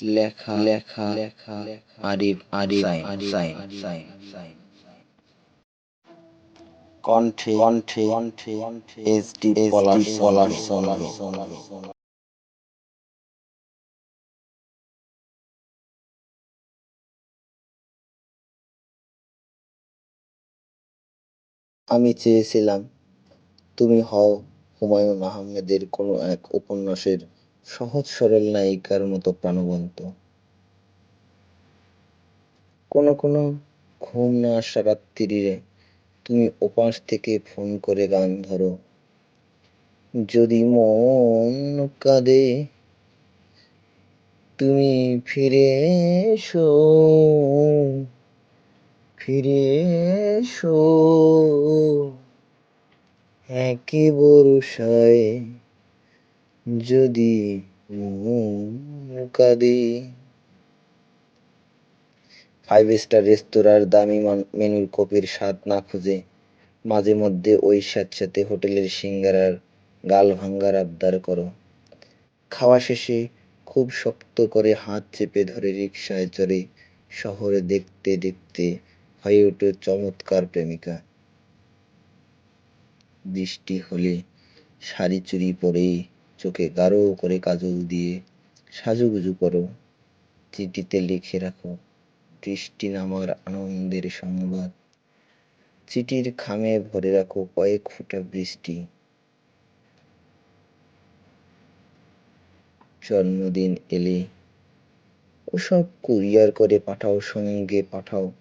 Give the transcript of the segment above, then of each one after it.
লেখা লেখা লেখা Arif Arif sign sign sign কণ্ঠে কণ্ঠে কণ্ঠে কণ্ঠে এস ডি পলাশ পলাশ আমি চেয়েছিলাম তুমি হও হুমায়ুন আহমেদের কোনো এক উপন্যাসের সহজ, সরল নায়িকার মতো প্রাণবন্ত। কোনো কোনো ঘুম না আসা রাত্রিরে তুমি ওপাশ থেকে ফোন করে গান ধরো। যদি মন কাঁদে, তুমি ফিরে এসো। ফিরে এসো। একে বরসায় যদি কাঁদে ফাইভ স্টার রেস্তোরাঁর দামি মেনুর কপির স্বাদ না খুঁজে মাঝে মধ্যে ওই স্যাঁতস্যাঁতে হোটেলের সিঙ্গারার গাল ভাঙ্গার আবদার করো। খাওয়া শেষে খুব শক্ত করে হাত চেপে ধরে রিকশায় চড়ে শহরে দেখতে দেখতে হয়ে ওঠে চমৎকার প্রেমিকা। বৃষ্টি হলে শাড়ি চুড়ি পরে চোখে গাঢ় করে কাজল দিয়ে সাজুগুজু করো। চিঠিতে লিখে রাখো। বৃষ্টি নামার আনন্দের সংবাদ। চিঠির খামে ভরে রাখো কয়েক ফোঁটা বৃষ্টি। জন্মদিন এলে ওসব কুরিয়ার করে পাঠাও, সঙ্গে পাঠাও।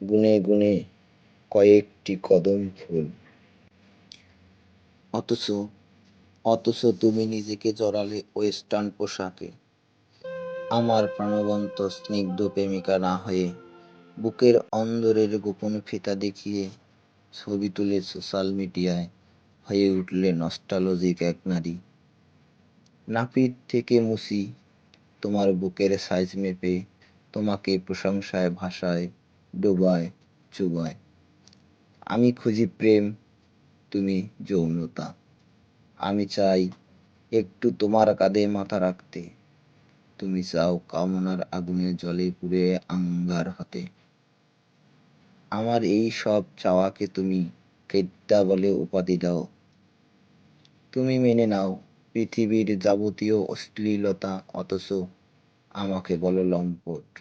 গুনে গুনে কয়েকটি কদম ফুল। অথচ অথচ তুমি নিজেকে জড়ালে ওয়েস্টার্ন পোশাকে। আমার প্রাণবন্ত স্নিগ্ধ প্রেমিকা না হয়ে বুকের অন্দরের গোপন ফিতা দেখিয়ে ছবি তুলে সোশ্যাল মিডিয়ায় হয়ে উঠলে নস্টালজিক এক নারী। নাপিত থেকে মুসি, তোমার বুকের সাইজ মেপে তোমাকে প্রশংসায়, ভাষায় ডোবায়, চুবায়। আমি খুঁজি প্রেম, তুমি যৌনতা। আমি চাই একটু তোমার কাঁধে মাথা রাখতে। তুমি চাও কামনার আগুনে জলে পুড়ে আঙ্গার হতে। আমার এই সব চাওয়াকে তুমি কেদ্দা বলে উপাধি দাও। তুমি মেনে নাও, পৃথিবীর যাবতীয় অশ্লীলতা অথচ আমাকে বলো লম্পট।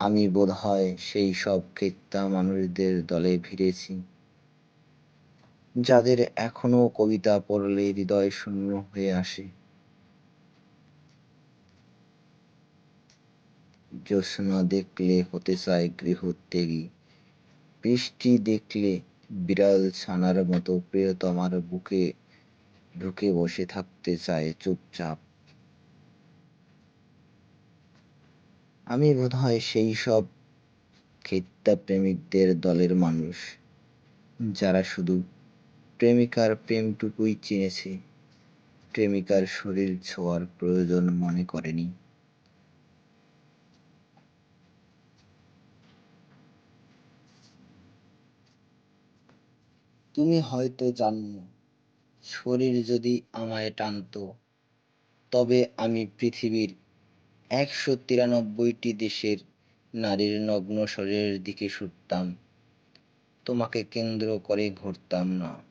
আমি বোধ হয় সেই সব কেত্তা মানুষদের দলে ভিড়েছি। যাদের এখনও কবিতা পড়লে হৃদয় শূন্য হয়ে আসে। জ্যোৎস্না দেখলে হতে চায় গৃহত্যাগী বৃষ্টি দেখলে বিড়াল ছানার মতো প্রিয়তমার বুকে ঢুকে বসে থাকতে চায় চুপচাপ। আমি বোধহয় সেই সব খেত্যা প্রেমিকদের দলের মানুষ, যারা শুধু প্রেমিকার প্রেমটুকুই চিনেছে। প্রেমিকার শরীর ছোঁয়ার প্রয়োজন মনে করেনি। তুমি হয়তো জানো, শরীর যদি আমায় টানত, তবে আমি পৃথিবীর একশো তিরানব্বইটি দেশের নারীর নগ্ন শরীরের দিকে ছুটতাম। তোমাকে কেন্দ্র করে ঘুরতাম না।